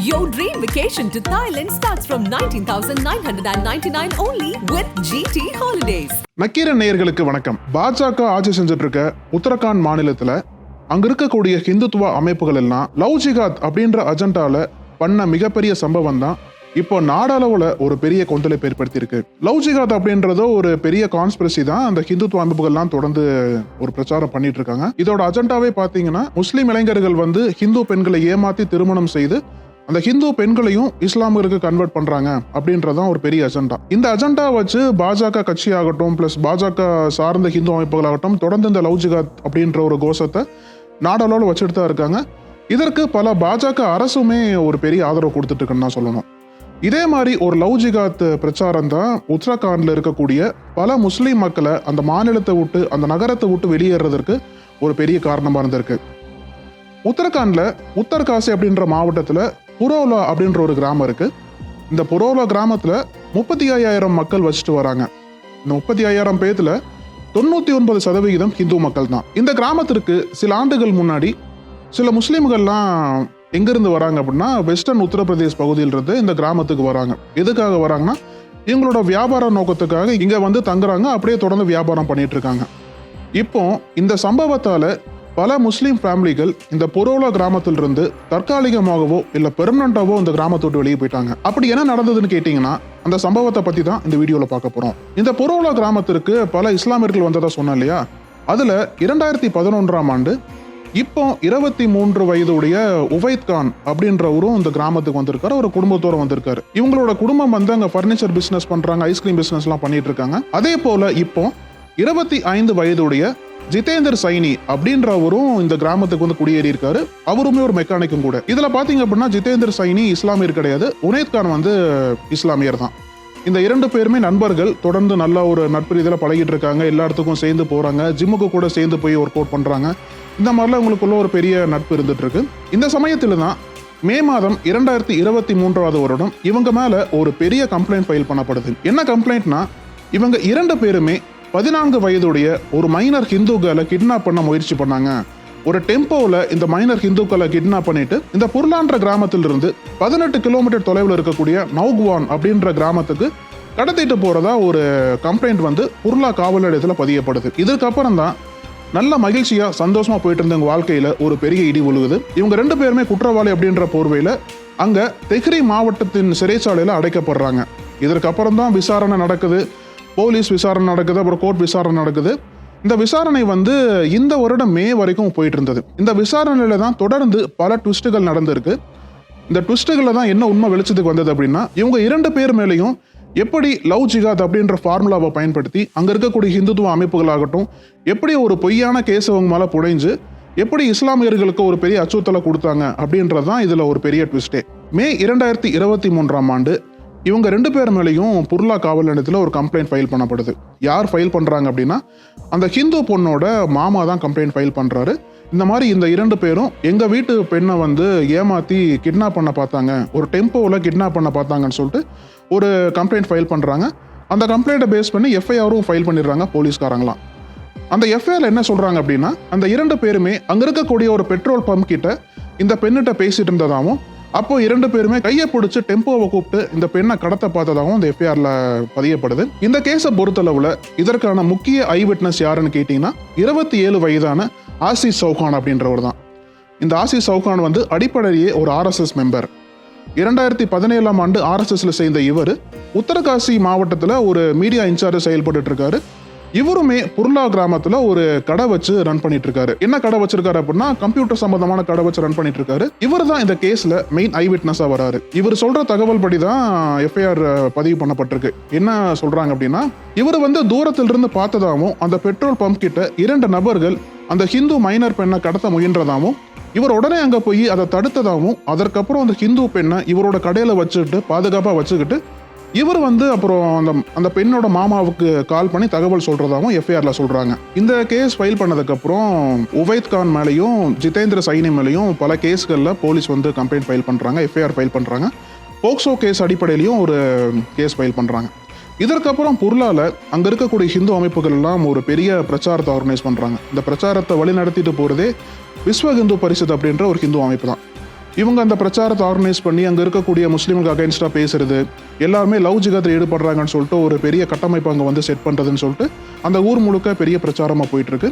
Your dream vacation to Thailand starts from 19,999 only with GT Holidays. Nakkheeran நேயர்களுக்கு வணக்கம். பாஜக ஆட்சி செஞ்சுட்டு இருக்க உத்தரகாண்ட் மாநிலத்துல அங்க இருக்கக்கூடிய ஹிந்துத்துவ அமைப்புகள் எல்லாம் லவ் ஜிகாத் அப்படின்ற அஜெண்டால பண்ண மிகப்பெரிய சம்பவம் தான் இப்போ நாடளவுல ஒரு பெரிய கொந்தளிப்பு ஏற்படுத்தியிருக்கு. லவ் ஜிகாத் அப்படின்றதோ ஒரு பெரிய கான்ஸ்பிரசி தான் அந்த ஹிந்துத்துவ அமைப்புகள்லாம் தொடர்ந்து ஒரு பிரச்சாரம் பண்ணிட்டு இருக்காங்க இதோட அஜெண்டாவே பாத்தீங்கன்னா முஸ்லீம் இளைஞர்கள் வந்து ஹிந்து பெண்களை ஏமாத்தி திருமணம் செய்து அந்த ஹிந்து பெண்களையும் இஸ்லாமியருக்கு கன்வெர்ட் பண்றாங்க அப்படின்றதான் ஒரு பெரிய அஜெண்டா இந்த அஜெண்டா வச்சு பாஜக கட்சி ஆகட்டும் பிளஸ் பாஜக சார்ந்த ஹிந்து அமைப்புகளாகட்டும் தொடர்ந்து இந்த லவ் ஜிகாத் அப்படின்ற ஒரு கோஷத்தை நாடளவில் வச்சுட்டு தான் இருக்காங்க. இதற்கு பல பாஜக அரசுமே ஒரு பெரிய ஆதரவு கொடுத்துட்டு இருக்குன்னு தான் சொல்லணும். இதே மாதிரி ஒரு லவ் ஜிகாத் பிரச்சாரம் தான் உத்தரகாண்ட்ல இருக்கக்கூடிய பல முஸ்லீம் மக்களை அந்த மாநிலத்தை விட்டு அந்த நகரத்தை விட்டு வெளியேறதற்கு ஒரு பெரிய காரணமாக இருந்திருக்கு. உத்தரகாண்ட்ல உத்தரகாசி அப்படின்ற மாவட்டத்தில் புரோலா அப்படின்ற ஒரு கிராமம் இருக்கு. இந்த புரோலா கிராமத்துல முப்பத்தி ஐயாயிரம் மக்கள் வச்சுட்டு வராங்க. இந்த முப்பத்தி ஐயாயிரம் பேத்துல தொண்ணூத்தி ஒன்பது சதவிகிதம் ஹிந்து மக்கள் தான் இந்த கிராமத்திற்கு சில ஆண்டுகள் முன்னாடி சில முஸ்லீம்கள்லாம் எங்கிருந்து வராங்க அப்படின்னா வெஸ்டர்ன் உத்தரப்பிரதேஷ் பகுதியிலிருந்து இந்த கிராமத்துக்கு வராங்க. எதுக்காக வராங்கன்னா இவங்களோட வியாபார நோக்கத்துக்காக இங்கே வந்து தங்குறாங்க அப்படியே தொடர்ந்து வியாபாரம் பண்ணிட்டு இருக்காங்க. இப்போ இந்த சம்பவத்தால பல முஸ்லீம் ஃபேமிலிகள் இந்த பொரோலா கிராமத்திலிருந்து தற்காலிகமாகவோ இல்ல பெர்மனண்டாவோ இந்த கிராமத்தை விட்டு வெளியே போயிட்டாங்க. அப்படி என்ன நடந்ததுன்னு கேட்டீங்கன்னா அந்த சம்பவத்தை பத்தி தான் இந்த வீடியோல பார்க்க போறோம். இந்த பொரோலா கிராமத்திற்கு பல இஸ்லாமியர்கள் வந்ததா சொன்னேன் இல்லையா? அதுல இரண்டாயிரத்தி பதினொன்றாம் ஆண்டு இப்போ இருபத்தி மூன்று வயதுடைய உவைத் கான் அப்படின்றவரும் இந்த கிராமத்துக்கு வந்திருக்காரு. ஒரு குடும்பத்தோட வந்திருக்காரு. இவங்களோட குடும்பம் வந்து அங்க ஃபர்னிச்சர் பிசினஸ் பண்றாங்க ஐஸ்கிரீம் பிசினஸ் எல்லாம் பண்ணிட்டு இருக்காங்க. அதே போல இப்போ இருபத்தி ஐந்து வயதுடைய ஜிதேந்தர் சைனி அப்படின்றவரும் இந்த கிராமத்துக்கு வந்து குடியேறி இருக்காரு அவருமே ஒரு மெக்கானிக்கும் கூட. இதுல பாத்தீங்க அப்படின்னா ஜிதேந்தர் சைனி இஸ்லாமியர் கிடையாது. உனேத்கான் வந்து இஸ்லாமியர் தான். இந்த இரண்டு பேருமே நண்பர்கள். தொடர்ந்து நல்ல ஒரு நட்பு இதில் பழகிட்டு இருக்காங்க எல்லா இடத்துக்கும் சேர்ந்து போறாங்க. ஜிம்முக்கு கூட சேர்ந்து போய் ஒர்க் அவுட் பண்றாங்க. இந்த மாதிரிலாம் அவங்களுக்குள்ள ஒரு பெரிய நட்பு இருந்துட்டு இருக்கு இந்த சமயத்துல தான் மே மாதம் இரண்டாயிரத்தி இருபத்தி மூன்றாவது வருடம் இவங்க மேல ஒரு பெரிய கம்ப்ளைண்ட் ஃபைல் பண்ணப்படுது. என்ன கம்ப்ளைண்ட்னா இவங்க இரண்டு பேருமே பதினான்கு வயதுடைய ஒரு மைனர் ஹிந்துக்களை கிட்னாப் பண்ண முயற்சி பண்ணாங்க. ஒரு டெம்போவில் இந்த மைனர் ஹிந்துக்களை கிட்னாப் பண்ணிட்டு இந்த புர்லான்ற கிராமத்திலிருந்து பதினெட்டு கிலோமீட்டர் தொலைவில் இருக்கக்கூடிய நௌகுவான் அப்படின்ற கிராமத்துக்கு கடத்திட்டு போகிறதா ஒரு கம்ப்ளைண்ட் வந்து புர்லா காவல் நிலையத்தில் பதியப்படுது. இதுக்கப்புறம் தான் நல்ல மகிழ்ச்சியாக சந்தோஷமாக போயிட்டு இருந்தவங்க வாழ்க்கையில் ஒரு பெரிய இடி விழுகுது. இவங்க ரெண்டு பேருமே குற்றவாளி அப்படின்ற போர்வையில் அங்கே தெஹ்ரி மாவட்டத்தின் சிறைச்சாலையில் அடைக்கப்படுறாங்க. இதற்கப்புறம் தான் விசாரணை நடக்குது. போலீஸ் விசாரணை நடக்குது அப்புறம் கோர்ட் விசாரணை நடக்குது. இந்த விசாரணை வந்து இந்த வருடம் மே வரைக்கும் போயிட்டு இருந்தது இந்த விசாரணையில தான் தொடர்ந்து பல ட்விஸ்ட்டுகள் நடந்திருக்கு. இந்த ட்விஸ்ட்டுகளில் தான் என்ன உண்மை வெளிச்சத்துக்கு வந்தது அப்படின்னா இவங்க இரண்டு பேர் மேலேயும் எப்படி லவ் ஜிகாத் அப்படின்ற ஃபார்முலாவை பயன்படுத்தி அங்கே இருக்கக்கூடிய ஹிந்துத்துவ அமைப்புகளாகட்டும் எப்படி ஒரு பொய்யான கேஸ் அவங்க மேலே புழைஞ்சு எப்படி இஸ்லாமியர்களுக்கு ஒரு பெரிய அச்சுறுத்தலை கொடுத்தாங்க அப்படின்றது தான் இதில் ஒரு பெரிய ட்விஸ்டே மே இரண்டாயிரத்தி இருபத்தி மூன்றாம் ஆண்டு இவங்க ரெண்டு பேர் மேலேயும் புர்லா காவல் நிலையத்தில் ஒரு கம்ப்ளைண்ட் ஃபைல் பண்ணப்படுது. யார் ஃபைல் பண்ணுறாங்க அப்படின்னா அந்த ஹிந்து பொண்ணோட மாமா தான் கம்ப்ளைண்ட் ஃபைல் பண்ணுறாரு இந்த மாதிரி இந்த இரண்டு பேரும் எங்கள் வீட்டு பெண்ணை வந்து ஏமாற்றி கிட்னாப் பண்ண பார்த்தாங்க. ஒரு டெம்போவில் கிட்னாப் பண்ண பார்த்தாங்கன்னு சொல்லிட்டு ஒரு கம்ப்ளைண்ட் ஃபைல் பண்ணுறாங்க அந்த கம்ப்ளைண்ட்டை பேஸ் பண்ணி எஃப்ஐஆரும் ஃபைல் பண்ணிடுறாங்க போலீஸ்காரங்களாம். அந்த எஃப்ஐஆர் என்ன சொல்கிறாங்க அப்படின்னா அந்த இரண்டு பேருமே அங்கே இருக்கக்கூடிய ஒரு பெட்ரோல் பம்ப் கிட்ட இந்த பெண்ணிட்ட பேசிகிட்டு இருந்ததாகவும் அப்போ இரண்டு பேருமே கையை பிடிச்சு டெம்போவை கூப்பிட்டு இந்த பெண்ணை கடத்த பார்த்ததாகவும் இந்த எஃப்ஐஆர்ல பதியப்படுது. இந்த கேஸை பொறுத்தளவுல இதற்கான முக்கிய ஐ விட்னஸ் யாருன்னு கேட்டீங்கன்னா இருபத்தி ஏழு வயதான ஆசிஸ் சௌகான் அப்படின்றவர் தான். இந்த ஆசிஸ் சௌகான் வந்து அடிப்படையே ஒரு ஆர்எஸ்எஸ் மெம்பர் இரண்டாயிரத்தி பதினேழாம் ஆண்டு ஆர்எஸ்எஸ்ல சேர்ந்த இவர் உத்தரகாசி மாவட்டத்தில் ஒரு மீடியா இன்சார்ஜ் செயல்பட்டு இருக்காரு. இவருமே புர்லா கிராமத்துல ஒரு கடை வச்சு ரன் பண்ணிட்டு இருக்காரு என்ன கடை வச்சிருக்காரு அப்படின்னா கம்ப்யூட்டர் சம்பந்தமான கடை வச்சு ரன் பண்ணிட்டு இருக்காரு இவர் தான் இந்த கேஸ்ல மெயின் ஐ விட்னஸா வராரு. இவர் சொல்ற தகவல் படி தான் எஃப்ஐஆர் பதிவு பண்ணப்பட்டிருக்கு. என்ன சொல்றாங்க அப்படின்னா இவர் வந்து தூரத்தில் இருந்து பார்த்ததாகவும் அந்த பெட்ரோல் பம்ப் கிட்ட இரண்டு நபர்கள் அந்த ஹிந்து மைனர் பெண்ணை கடத்த முயன்றதாகவும் இவர் உடனே அங்க போய் அதை தடுத்ததாகவும் அதற்கப்புறம் அந்த ஹிந்து பெண்ணை இவரோட கடையில வச்சுக்கிட்டு பாதுகாப்பா வச்சுக்கிட்டு இவர் வந்து அப்புறம் அந்த அந்த பெண்ணோட மாமாவுக்கு கால் பண்ணி தகவல் சொல்றதாகவும் எஃப்ஐஆர்ல சொல்றாங்க. இந்த கேஸ் ஃபைல் பண்ணதுக்கப்புறம் உவைத் கான் மேலேயும் ஜிதேந்திர சைனி மேலேயும் பல கேஸ்களில் போலீஸ் வந்து கம்ப்ளைண்ட் ஃபைல் பண்ணுறாங்க எஃப்ஐஆர் ஃபைல் பண்ணுறாங்க போக்சோ கேஸ் அடிப்படையிலையும் ஒரு கேஸ் ஃபைல் பண்ணுறாங்க இதற்கப்புறம் புர்லால அங்கே இருக்கக்கூடிய ஹிந்து அமைப்புகள் எல்லாம் ஒரு பெரிய பிரச்சாரத்தை ஆர்கனைஸ் பண்ணுறாங்க இந்த பிரச்சாரத்தை வழி நடத்திட்டு போகிறதே விஸ்வ ஹிந்து பரிஷத் அப்படின்ற ஒரு ஹிந்து அமைப்பு தான். இவங்க அந்த பிரச்சாரத்தை ஆர்கனைஸ் பண்ணி அங்கே இருக்கக்கூடிய முஸ்லீம்கள் அகைன்ஸ்டாக பேசுறது எல்லாருமே லவ் ஜிகாத்தில் ஈடுபடுறாங்கன்னு சொல்லிட்டு ஒரு பெரிய கட்டமைப்பு அங்கே வந்து செட் பண்ணுறதுன்னு சொல்லிட்டு அந்த ஊர் முழுக்க பெரிய பிரச்சாரமாக போயிட்டுருக்கு.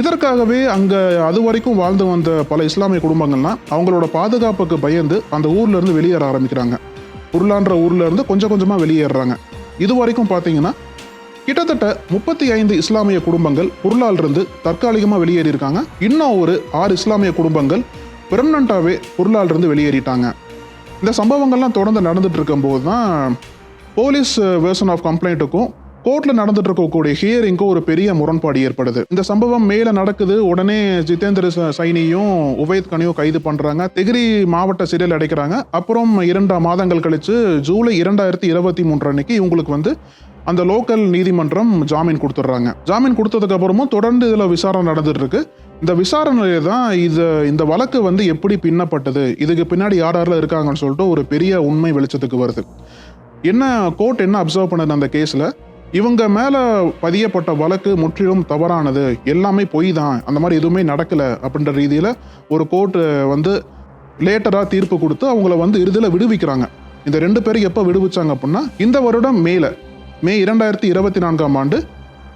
இதற்காகவே அங்கே அது வரைக்கும் வாழ்ந்து வந்த பல இஸ்லாமிய குடும்பங்கள்லாம் அவங்களோட பாதுகாப்புக்கு பயந்து அந்த ஊர்லேருந்து வெளியேற ஆரம்பிக்கிறாங்க. உருளான்ற ஊர்லேருந்து கொஞ்சம் கொஞ்சமாக வெளியேறாங்க இது வரைக்கும் பார்த்தீங்கன்னா கிட்டத்தட்ட முப்பத்தி ஐந்து இஸ்லாமிய குடும்பங்கள் பொருளாலிருந்து தற்காலிகமாக வெளியேறியிருக்காங்க. இன்னும் ஒரு ஆறு இஸ்லாமிய குடும்பங்கள் பெர்மனண்ட்டாகவே பொருளால் இருந்து வெளியேறிட்டாங்க. இந்த சம்பவங்கள்லாம் தொடர்ந்து நடந்துட்டு இருக்கும்போது தான் போலீஸ் uh, வேர்ஷன் ஆஃப் கம்ப்ளைண்ட்டுக்கும் கோர்ட்டில் நடந்துட்டு இருக்கக்கூடிய ஹியரிங்க்கும் ஒரு பெரிய முரண்பாடு ஏற்படுது. இந்த சம்பவம் மேலே நடக்குது உடனே ஜிதேந்திர ச- சைனியும் உபயத் கனியும் கைது பண்ணுறாங்க திகிரி மாவட்ட சிறையில் அடைக்கிறாங்க. அப்புறம் இரண்டு மாதங்கள் கழித்து ஜூலை இரண்டாயிரத்தி இருபத்தி மூன்று அன்னைக்கு இவங்களுக்கு வந்து அந்த லோக்கல் நீதிமன்றம் ஜாமீன் கொடுத்துட்றாங்க. ஜாமீன் கொடுத்ததுக்கு அப்புறமும் தொடர்ந்து இதில் விசாரணை நடந்துட்டு இருக்கு இந்த விசாரணையில தான் இது இந்த வழக்கு வந்து எப்படி பின்னப்பட்டது? இதுக்கு பின்னாடி யார் யாரில் இருக்காங்கன்னு சொல்லிட்டு ஒரு பெரிய உண்மை வெளிச்சத்துக்கு வருது. என்ன கோர்ட் என்ன அப்சர்வ் பண்ணது அந்த கேஸில்? இவங்க மேலே பதியப்பட்ட வழக்கு முற்றிலும் தவறானது. எல்லாமே பொய் தான். அந்த மாதிரி எதுவுமே நடக்கலை அப்படின்ற ரீதியில் ஒரு கோர்ட் வந்து லேட்டராக தீர்ப்பு கொடுத்து அவங்கள வந்து இறுதியில் விடுவிக்கிறாங்க. இந்த ரெண்டு பேரும் எப்போ விடுவிச்சாங்க அப்படின்னா இந்த வருடம் மேல மே இரண்டாயிரத்தி இருபத்தி நான்காம் ஆண்டு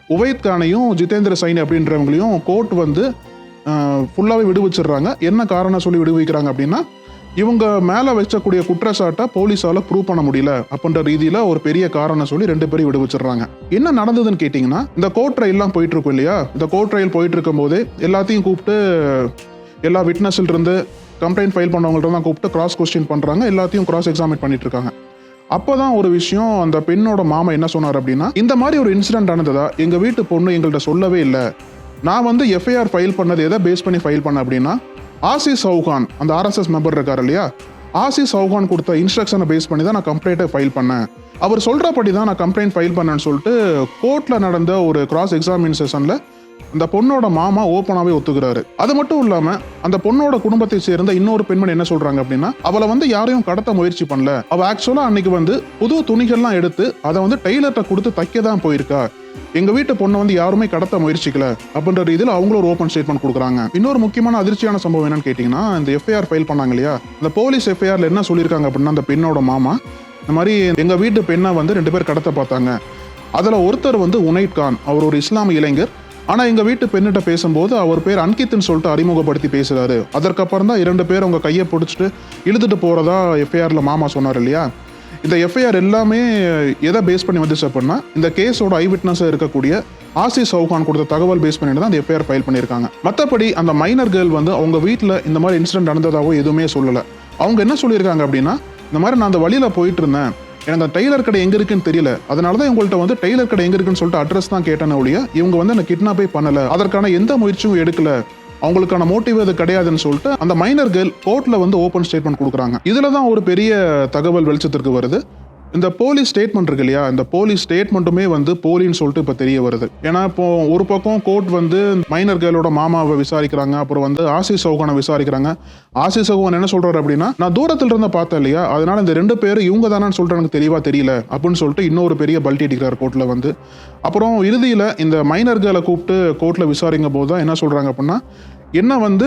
உவைத் கானையும் ஜிதேந்திர சைனி அப்படின்றவங்களையும் கோர்ட் வந்து ஃபுல்லாகவே விடுவிச்சிடுறாங்க. என்ன காரணம் சொல்லி விடுவிக்கிறாங்க அப்படின்னா இவங்க மேலே வச்சக்கூடிய குற்றச்சாட்டை போலீஸால் ப்ரூவ் பண்ண முடியல அப்படின்ற ரீதியில் ஒரு பெரிய காரணம் சொல்லி ரெண்டு பேரும் விடுவிச்சிடுறாங்க. என்ன நடந்ததுன்னு கேட்டிங்கன்னா இந்த கோர்ட் ரயில்லாம் போயிட்டு இருக்கும் இல்லையா? இந்த கோர்ட் ட்ரையல் போயிட்டு இருக்கும்போது எல்லாத்தையும் கூப்பிட்டு எல்லா விட்னஸில் இருந்து கம்ப்ளைண்ட் ஃபைல் பண்ணவங்கள்ட்ட தான் கூப்பிட்டு கிராஸ் கொஸ்டின் பண்ணுறாங்க எல்லாத்தையும் கிராஸ் எக்ஸாமின் பண்ணிட்டு இருக்காங்க. அப்போதான் ஒரு விஷயம் அந்த பெண்ணோட மாமா என்ன சொன்னார் அப்படின்னா இந்த மாதிரி ஒரு இன்சிடென்ட் நடந்ததா? எங்கள் வீட்டு பொண்ணு எங்கள்கிட்ட சொல்லவே இல்லை. நான் வந்து எஃப்ஐஆர் ஃபைல் பண்ணது எதை பேஸ் பண்ணி ஃபைல் பண்ண அப்படின்னா ஆசிஸ் சவுகான் அந்த ஆர்எஸ்எஸ் மெம்பர் இருக்கார் இல்லையா? ஆசிஸ் சவுகான் கொடுத்த இன்ஸ்ட்ரக்ஷனை பேஸ் பண்ணி தான் நான் கம்ப்ளைண்ட்டை ஃபைல் பண்ணேன். அவர் சொல்கிறபடி தான் நான் கம்ப்ளைண்ட் ஃபைல் பண்ணேன்னு சொல்லிட்டு கோர்ட்டில் நடந்த ஒரு கிராஸ் எக்ஸாமினேஷனில் இந்த பொண்ணோட மாமா ஓப்பனாகவே ஒத்துக்கிறாரு. அது மட்டும் இல்லாமல் அந்த பொண்ணோட குடும்பத்தை சேர்ந்த இன்னொரு பெண்மணி என்ன சொல்றாங்க அப்படின்னா அவளை வந்து யாரையும் கடத்த முயற்சி பண்ணல. அவ ஆக்சுவலாக அன்னைக்கு வந்து புது துணிகள்லாம் எடுத்து அதை வந்து டெய்லர்கிட்ட கொடுத்து தைக்க தான் போயிருக்கா. எங்க வீட்டு பொண்ணை வந்து யாருமே கடத்த முயற்சிக்கல அப்படின்ற ரீதியில் அவங்களும் ஒரு ஓப்பன் ஸ்டேட்மெண்ட் கொடுக்குறாங்க. இன்னொரு முக்கியமான அதிர்ச்சியான சம்பவம் என்னன்னு கேட்டிங்கன்னா இந்த எஃப்ஐஆர் ஃபைல் பண்ணாங்க இல்லையா? இந்த போலீஸ் எஃப்ஐஆர்ல என்ன சொல்லியிருக்காங்க அப்படின்னா அந்த பெண்ணோட மாமா இந்த மாதிரி எங்க வீட்டு பெண்ணை வந்து ரெண்டு பேர் கடத்த பார்த்தாங்க. அதில் ஒருத்தர் வந்து உனைட் கான் அவர் ஒரு இஸ்லாமிய இளைஞர். ஆனால் எங்கள் வீட்டு பெண்ணிட்ட பேசும்போது அவர் பேர் அன்கித்னு சொல்லிட்டு அறிமுகப்படுத்தி பேசுகிறாரு அதற்கப்புறம் தான் இரண்டு பேர் அவங்க கையை பிடிச்சிட்டு இழுத்துட்டு போகிறதா எஃப்ஐஆரில் மாமா சொன்னார் இல்லையா? இந்த எஃப்ஐஆர் எல்லாமே எதை பேஸ் பண்ணி வந்துச்சு அப்படின்னா இந்த கேஸோட ஐ விட்னஸாக இருக்கக்கூடிய ஆசிஸ் சவுகான் கொடுத்த தகவல் பேஸ் பண்ணிட்டு தான் அந்த எஃப்ஐஆர் ஃபைல் பண்ணியிருக்காங்க. மற்றபடி அந்த மைனர் கேர்ள் வந்து அவங்க வீட்டில் இந்த மாதிரி இன்சிடென்ட் நடந்ததாகவோ எதுவுமே சொல்லலை. அவங்க என்ன சொல்லியிருக்காங்க அப்படின்னா இந்த மாதிரி நான் அந்த வழியில் போயிட்டு இருந்தேன். எனக்கு அந்த டெய்லர் கடை எங்க இருக்குன்னு தெரியல. அதனால தான் உங்கள்கிட்ட வந்து டெய்லர் கடை எங்க இருக்குன்னு சொல்லிட்டு அட்ரஸ் தான் கேட்டேன் ஒழிய இவங்க வந்து என்ன கிட்னாப்பே பண்ணல. அதற்கான எந்த முயற்சியும் எடுக்கல. அவங்களுக்கான மோட்டிவ் அது கிடையாதுன்னு சொல்லிட்டு அந்த மைனர் கேர்ள் கோர்ட்ல வந்து ஓப்பன் ஸ்டேட்மெண்ட் கொடுக்குறாங்க. இதுல தான் ஒரு பெரிய தகவல் வெளிச்சத்திற்கு வருது. இந்த போலீஸ் ஸ்டேட்மெண்ட் இருக்கு இல்லையா? இந்த போலீஸ் ஸ்டேட்மெண்ட்டுமே வந்து போலின்னு சொல்லிட்டு இப்போ தெரிய வருது. ஏன்னா இப்போ ஒரு பக்கம் கோர்ட் வந்து மைனர் கேர்ளோட மாமாவை விசாரிக்கிறாங்க அப்புறம் வந்து ஆசிஸ் சௌகானை விசாரிக்கிறாங்க. ஆசிஸ் சௌகான் என்ன சொல்றாரு அப்படின்னா நான் தூரத்தில் இருந்து பார்த்தேன் இல்லையா? அதனால இந்த ரெண்டு பேரும் இவங்க தானான்னு சொல்லிட்டு எனக்கு தெளிவா தெரியல அப்படின்னு சொல்லிட்டு இன்னொரு பெரிய பல்ட்டி அடிக்கிறார் கோர்ட்டில் வந்து. அப்புறம் இறுதியில் இந்த மைனர் கேர்ளை கூப்பிட்டு கோர்ட்டில் விசாரிங்க போது தான் என்ன சொல்றாங்க அப்படின்னா என்ன வந்து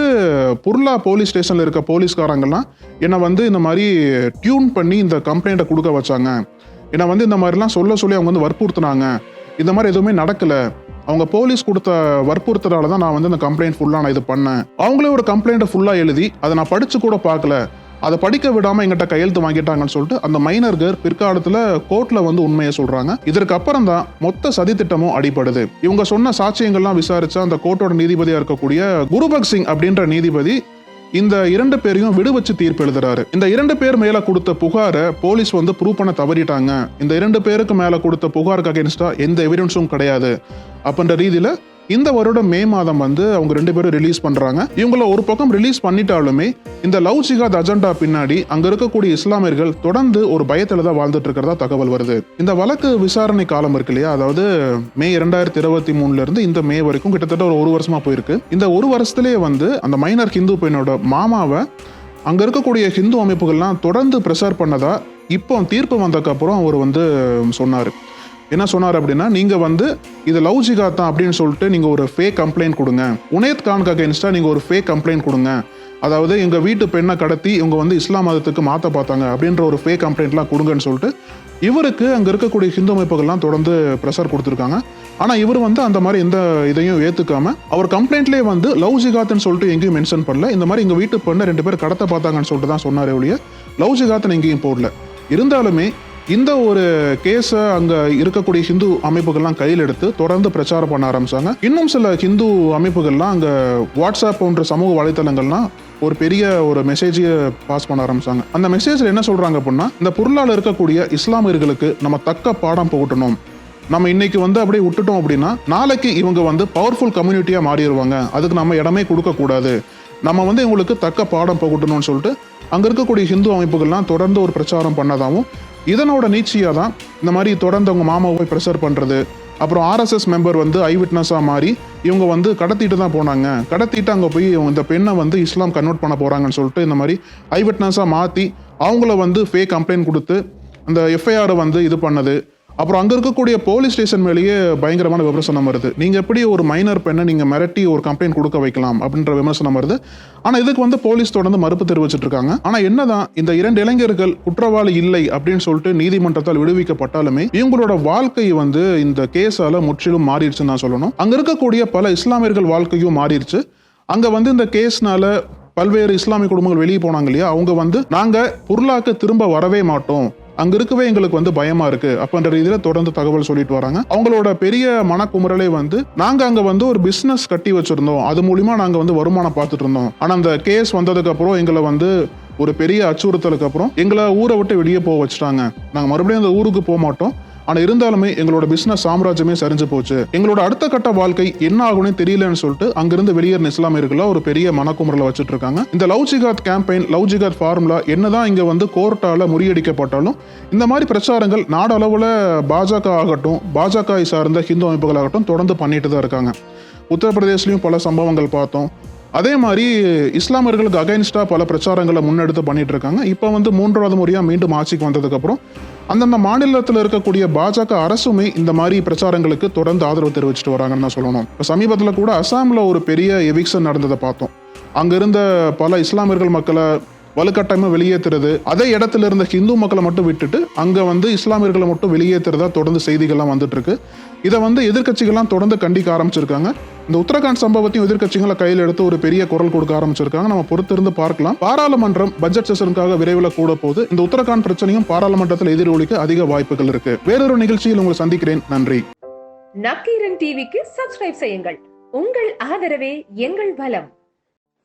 புர்லா போலீஸ் ஸ்டேஷனில் இருக்க போலீஸ்காரங்கள்லாம் என்னை வந்து இந்த மாதிரி டியூன் பண்ணி இந்த கம்ப்ளைண்ட்டை கொடுக்க வச்சாங்க. என்னை வந்து இந்த மாதிரிலாம் சொல்ல சொல்லி அவங்க வந்து வற்புறுத்தினாங்க. இந்த மாதிரி எதுவுமே நடக்கலை. அவங்க போலீஸ் கொடுத்த வற்புறுத்தலால தான் நான் வந்து இந்த கம்ப்ளைண்ட் ஃபுல்லாக நான் இது பண்ணேன். அவங்களே ஒரு கம்ப்ளைண்ட்டை ஃபுல்லாக எழுதி அதை நான் படித்து கூட பார்க்கல. அதை படிக்க விடாம எங்கிட்ட கையெழுத்து வாங்கிட்டாங்கன்னு சொல்லிட்டு அந்த மைனர்கள் பிற்காலத்துல கோர்ட்ல வந்து உண்மையை சொல்றாங்க. இதற்கு அப்புறம் தான் மொத்த சதி திட்டமும் அடிபடுது. இவங்க சொன்ன சாட்சியங்கள்லாம் விசாரிச்சா அந்த கோர்ட்டோட நீதிபதியா இருக்கக்கூடிய குருபக் சிங் அப்படின்ற நீதிபதி இந்த இரண்டு பேரையும் விடுவச்சு தீர்ப்பு எழுதுறாரு. இந்த இரண்டு பேர் மேல கொடுத்த புகாரை போலீஸ் வந்து ப்ரூவ் பண்ண தவறிட்டாங்க. இந்த இரண்டு பேருக்கு மேல கொடுத்த புகாருக்கு அகேன்ஸ்டா எந்த எவிடன்ஸும் கிடையாது. அப்படின்ற ரீதியில இந்த வருடம் மே மாதம் வந்து அவங்க ரெண்டு பேரும் ரிலீஸ் பண்றாங்க. இவங்கள ஒரு பக்கம் ரிலீஸ் பண்ணிட்டாலுமே இந்த லவ் ஜிகாத் அஜெண்டா பின்னாடி அங்க இருக்கக்கூடிய இஸ்லாமியர்கள் தொடர்ந்து ஒரு பயத்துல தான் வாழ்ந்துட்டு இருக்கிறதா தகவல் வருது. இந்த வழக்கு விசாரணை காலம் இருக்கு இல்லையா? அதாவது மே இரண்டாயிரத்தி இருபத்தி மூணுல இருந்து இந்த மே வரைக்கும் கிட்டத்தட்ட ஒரு ஒரு வருஷமா போயிருக்கு. இந்த ஒரு வருஷத்துலயே வந்து அந்த மைனர் ஹிந்து பெண்ணோட மாமாவை அங்க இருக்கக்கூடிய ஹிந்து அமைப்புகள்லாம் தொடர்ந்து பிரசார் பண்ணதா இப்போ தீர்ப்பு வந்ததுக்கு அப்புறம் அவர் வந்து சொன்னாரு. என்ன சொன்னார் அப்படின்னா நீங்க வந்து இது லவ் ஜிகாத் தான் அப்படின்னு சொல்லிட்டு நீங்க ஒரு ஃபேக் கம்ப்ளைண்ட் கொடுங்க. உனேத் கானுக்கு அகேன்ஸ்டா நீங்க ஒரு ஃபேக் கம்ப்ளைண்ட் கொடுங்க. அதாவது எங்க வீட்டு பெண்ணை கடத்தி இவங்க வந்து இஸ்லாம் மதத்துக்கு மாற்ற பார்த்தாங்க அப்படின்ற ஒரு ஃபேக் கம்ப்ளைண்ட்லாம் கொடுங்கன்னு சொல்லிட்டு இவருக்கு அங்க இருக்கக்கூடிய ஹிந்து அமைப்புகள்லாம் தொடர்ந்து ப்ரெஷர் கொடுத்துருக்காங்க. ஆனா இவர் வந்து அந்த மாதிரி எந்த இதையும் ஏத்துக்காம அவர் கம்ப்ளைண்ட்லேயே வந்து லவ் ஜிகாத்னு சொல்லிட்டு எங்கேயும் மென்ஷன் பண்ணல. இந்த மாதிரி எங்க வீட்டு பெண்ணை ரெண்டு பேர் கடத்த பார்த்தாங்கன்னு சொல்லிட்டு தான் சொன்னார் ஒழிய லவ் ஜிகாத்னு எங்கேயும் போடல. இருந்தாலுமே இந்த ஒரு கேஸை அங்க இருக்கக்கூடிய ஹிந்து அமைப்புகள்லாம் கையில் எடுத்து தொடர்ந்து பிரச்சாரம் பண்ண ஆரம்பிச்சாங்க. இன்னும் சில ஹிந்து அமைப்புகள்லாம் அங்க வாட்ஸ்அப் போன்ற சமூக வலைத்தளங்கள்லாம் ஒரு பெரிய ஒரு மெசேஜையை பாஸ் பண்ண ஆரம்பிச்சாங்க. அந்த மெசேஜில் என்ன சொல்றாங்க அப்படின்னா இந்த பொருளால் இருக்கக்கூடிய இஸ்லாமியர்களுக்கு நம்ம தக்க பாடம் போகட்டணும். நம்ம இன்னைக்கு வந்து அப்படியே விட்டுட்டோம் அப்படின்னா நாளைக்கு இவங்க வந்து பவர்ஃபுல் கம்யூனிட்டியாக மாறிடுவாங்க அதுக்கு நம்ம இடமே கொடுக்கக்கூடாது நம்ம வந்து இவங்களுக்கு தக்க பாடம் புகட்டணும்னு சொல்லிட்டு அங்கே இருக்கக்கூடிய ஹிந்து அமைப்புகள்லாம் தொடர்ந்து ஒரு பிரச்சாரம் பண்ணதாகவும் இதனோட நீட்சியாக தான் இந்த மாதிரி தொடர்ந்து அவங்க மாமாவை போய் ப்ரெஷர் பண்ணுறது அப்புறம் ஆர்எஸ்எஸ் மெம்பர் வந்து ஐ விட்னஸாக மாறி இவங்க வந்து கடத்திட்டு தான் போனாங்க. கடத்திட்டு அங்கே போய் இவங்க இந்த பெண்ணை வந்து இஸ்லாம் கன்வெர்ட் பண்ண போகிறாங்கன்னு சொல்லிட்டு இந்த மாதிரி ஐ விட்னஸாக மாற்றி அவங்கள வந்து ஃபேக் கம்ப்ளைண்ட் கொடுத்து அந்த எஃப்ஐஆரை வந்து இது பண்ணது. அப்புறம் அங்கே இருக்கக்கூடிய போலீஸ் ஸ்டேஷன் மேலேயே பயங்கரமான விமர்சனம் வருது. நீங்கள் எப்படி ஒரு மைனர் பெண்ணை நீங்கள் மிரட்டி ஒரு கம்ப்ளைண்ட் கொடுக்க வைக்கலாம் அப்படின்ற விமர்சனம் வருது. ஆனால் இதுக்கு வந்து போலீஸ் தொடர்ந்து மறுப்பு தெரிவிச்சிட்டு இருக்காங்க. ஆனால் என்னதான் இந்த இரண்டு இளைஞர்கள் குற்றவாளி இல்லை அப்படின்னு சொல்லிட்டு நீதிமன்றத்தால் விடுவிக்கப்பட்டாலுமே இவங்களோட வாழ்க்கை வந்து இந்த கேஸால முற்றிலும் மாறிடுச்சுன்னு நான் சொல்லணும். அங்க இருக்கக்கூடிய பல இஸ்லாமியர்கள் வாழ்க்கையும் மாறிடுச்சு. அங்க வந்து இந்த கேஸ்னால பல்வேறு இஸ்லாமிய குடும்பங்கள் வெளியே போனாங்க இல்லையா? அவங்க வந்து நாங்க பொருளாக்க திரும்ப வரவே மாட்டோம். அங்க இருக்கவே எங்களுக்கு வந்து பயமா இருக்கு. அப்படின்ற ரீதியில தொடர்ந்து தகவல் சொல்லிட்டு வராங்க. அவங்களோட பெரிய மனக்குமுறலே வந்து நாங்க அங்க வந்து ஒரு பிசினஸ் கட்டி வச்சிருந்தோம். அது மூலியமா நாங்க வந்து வருமானம் பார்த்துட்டு இருந்தோம். ஆனா அந்த கேஸ் வந்ததுக்கு அப்புறம் எங்களை வந்து ஒரு பெரிய அச்சுறுத்தலுக்கு அப்புறம் எங்களை ஊரை விட்டு வெளியே போக வச்சுட்டாங்க. நாங்க மறுபடியும் அந்த ஊருக்கு போக மாட்டோம். ஆனா இருந்தாலுமே எங்களோட பிசினஸ் சாம்ராஜ்யமே சரிஞ்சு போச்சு. எங்களோட அடுத்த கட்ட வாழ்க்கை என்ன ஆகும்னு தெரியலன்னு சொல்லிட்டு அங்கிருந்து வெளியேறின இஸ்லாமியர்கள ஒரு பெரிய மனக்குமுறல வச்சுட்டு இருக்காங்க இந்த love jihad campaign love jihad formula என்னதான் இங்க வந்து கோர்ட்டால முறியடிக்கப்பட்டாலும் இந்த மாதிரி பிரச்சாரங்கள் நாடளவுல பாஜக ஆகட்டும் பாஜக சார்ந்த ஹிந்து அமைப்புகளாகட்டும் தொடர்ந்து பண்ணிட்டு தான் இருக்காங்க. உத்தரப்பிரதேஷ்லயும் பல சம்பவங்கள் பார்த்தோம். அதே மாதிரி இஸ்லாமியர்களுக்கு அகைன்ஸ்டா பல பிரச்சாரங்களை முன்னெடுத்து பண்ணிட்டு இருக்காங்க. இப்போ வந்து மூன்றாவது முறையாக மீண்டும் ஆட்சிக்கு வந்ததுக்கப்புறம் அந்தந்த மாநிலத்தில் இருக்கக்கூடிய பாஜக அரசுமே இந்த மாதிரி பிரச்சாரங்களுக்கு தொடர்ந்து ஆதரவு தெரிவிச்சிட்டு வராங்கன்னு தான் சொல்லணும். இப்போ சமீபத்தில் கூட அசாமில் ஒரு பெரிய எவிக்ஷன் நடந்ததை பார்த்தோம். அங்கிருந்த பல இஸ்லாமியர்கள் மக்களை வலுக்கட்டாயமா வெளியேற்றுறது அதே இடத்துல இருந்த ஹிந்து மக்களை மட்டும் விட்டுட்டு அங்க வந்து இஸ்லாமியர்களை மட்டும் வெளியேற்றுறதா தொடர்ந்து செய்திகள்லாம் வந்துட்டு இருக்கு இதை வந்து எதிர்கட்சிகள்லாம் தொடர்ந்து கண்டிக்க ஆரம்பிச்சிருக்காங்க. இந்த உத்தரகாண்ட் சம்பவத்தையும் எதிர்க்கட்சிகளை கையில் எடுத்து ஒரு பெரிய குரல் கொடுக்க ஆரம்பிச்சிருக்காங்க. நம்ம பொறுத்திருந்து பார்க்கலாம். பாராளுமன்றம் பட்ஜெட் செஷனுக்காக விரைவில் கூட போது இந்த உத்தரகாண்ட் பிரச்சனையும் பாராளுமன்றத்தில் எதிரொலிக்க அதிக வாய்ப்புகள் இருக்கு. வேறொரு நிகழ்ச்சியில் உங்களை சந்திக்கிறேன். நன்றி. நக்கீரன் டிவிக்கு சப்ஸ்கிரைப் செய்யுங்கள். உங்கள் ஆதரவே எங்கள் பலம்